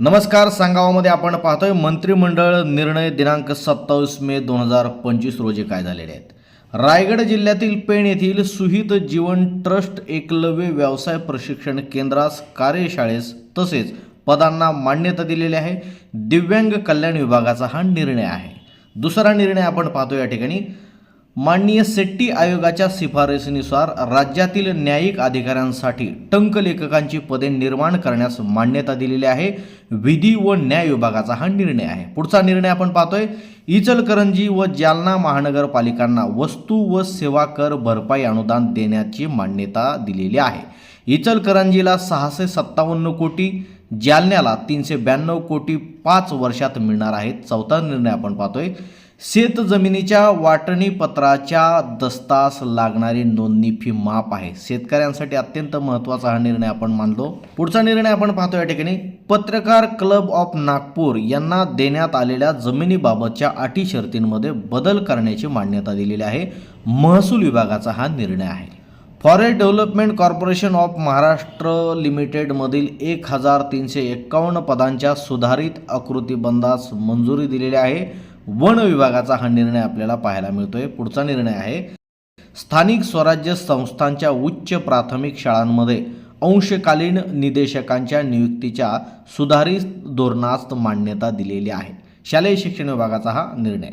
नमस्कार सांगावामध्ये आपण पाहतोय मंत्रिमंडळ निर्णय दिनांक सत्तावीस मे दोन हजार पंचवीस रोजी काय झालेले आहेत? रायगड जिल्ह्यातील पेण येथील सुहित जीवन ट्रस्ट एकलव्य व्यवसाय प्रशिक्षण केंद्रास कार्यशाळेस तसेच पदांना मान्यता दिलेली आहे. दिव्यांग कल्याण विभागाचा हा निर्णय आहे. दुसरा निर्णय आपण पाहतो या ठिकाणी. माननीय सेट्टी आयोगाच्या शिफारसीनुसार राज्यातील न्यायिक अधिकाऱ्यांसाठी टंक लेखकांची पदे निर्माण करण्यास मान्यता दिलेली आहे. विधी व न्याय विभागाचा हा निर्णय आहे. पुढचा निर्णय आपण पाहतोय. इचलकरंजी व जालना महानगरपालिकांना वस्तू व सेवा कर भरपाई अनुदान देण्याची मान्यता दिलेली आहे. इचलकरंजीला सहाशे सत्तावन्न कोटी जालन्याला तीनशे ब्याण्णव कोटी पाच वर्षात मिळणार आहेत. चौथा निर्णय आपण पाहतोय. शेत जमिनीच्या वाटणी पत्राच्या दस्तास लागणारी नोंदणी फी माफ आहे. शेतकऱ्यांसाठी अत्यंत महत्त्वाचा हा निर्णय आपण मानलो. पुढचा निर्णय आपण पाहतो या ठिकाणी. पत्रकार क्लब ऑफ नागपूर यांना देण्यात आलेल्या जमिनीबाबतच्या अटी शर्तींमध्ये बदल करण्याची मान्यता दिलेली आहे. महसूल विभागाचा हा निर्णय आहे. Forest development corporation of Maharashtra लिमिटेडमधील एक हजार तीनशे एक्कावन्न पदांच्या सुधारित आकृतीबंधास मंजुरी दिलेली आहे. वन विभागाचा हा निर्णय आपल्याला पाहायला मिळतोय. पुढचा निर्णय आहे स्थानिक स्वराज्य संस्थांच्या उच्च प्राथमिक शाळांमध्ये अंशकालीन निदेशकांच्या नियुक्तीच्या सुधारित धोरणास मान्यता दिलेली आहे. शालेय शिक्षण विभागाचा हा निर्णय.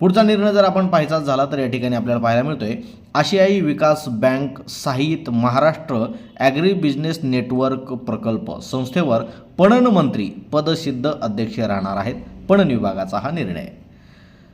पुढचा निर्णय जर आपण पाहायचा झाला तर या ठिकाणी आपल्याला पाहायला मिळतोय आशियाई विकास बँक साहित्य महाराष्ट्र ॲग्री बिझनेस नेटवर्क प्रकल्प संस्थेवर पणन मंत्री पदसिद्ध अध्यक्ष राहणार आहेत. पणन विभागाचा हा निर्णय.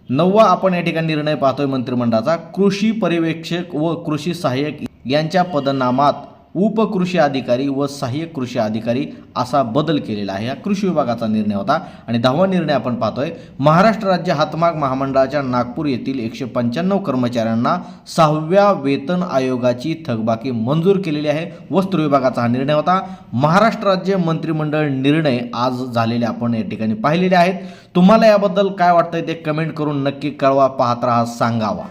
नववा आपण या ठिकाणी निर्णय पाहतोय मंत्रिमंडळाचा. कृषी पर्यवेक्षक व कृषी सहाय्यक यांच्या पदनामात उपकृषी अधिकारी व सहाय्यक कृषी अधिकारी असा बदल केलेला आहे. हा कृषी विभागाचा निर्णय होता. आणि दहावा निर्णय आपण पाहतोय. महाराष्ट्र राज्य हातमाग महामंडळाच्या नागपूर येथील एकशे पंच्याण्णव कर्मचाऱ्यांना सहाव्या वेतन आयोगाची थकबाकी मंजूर केलेली आहे. वस्त्र विभागाचा हा निर्णय होता. महाराष्ट्र राज्य मंत्रिमंडळ निर्णय आज झालेले आपण या ठिकाणी पाहिलेले आहेत. तुम्हाला याबद्दल काय वाटतंय ते कमेंट करून नक्की कळवा. पाहत राहा सांगावा.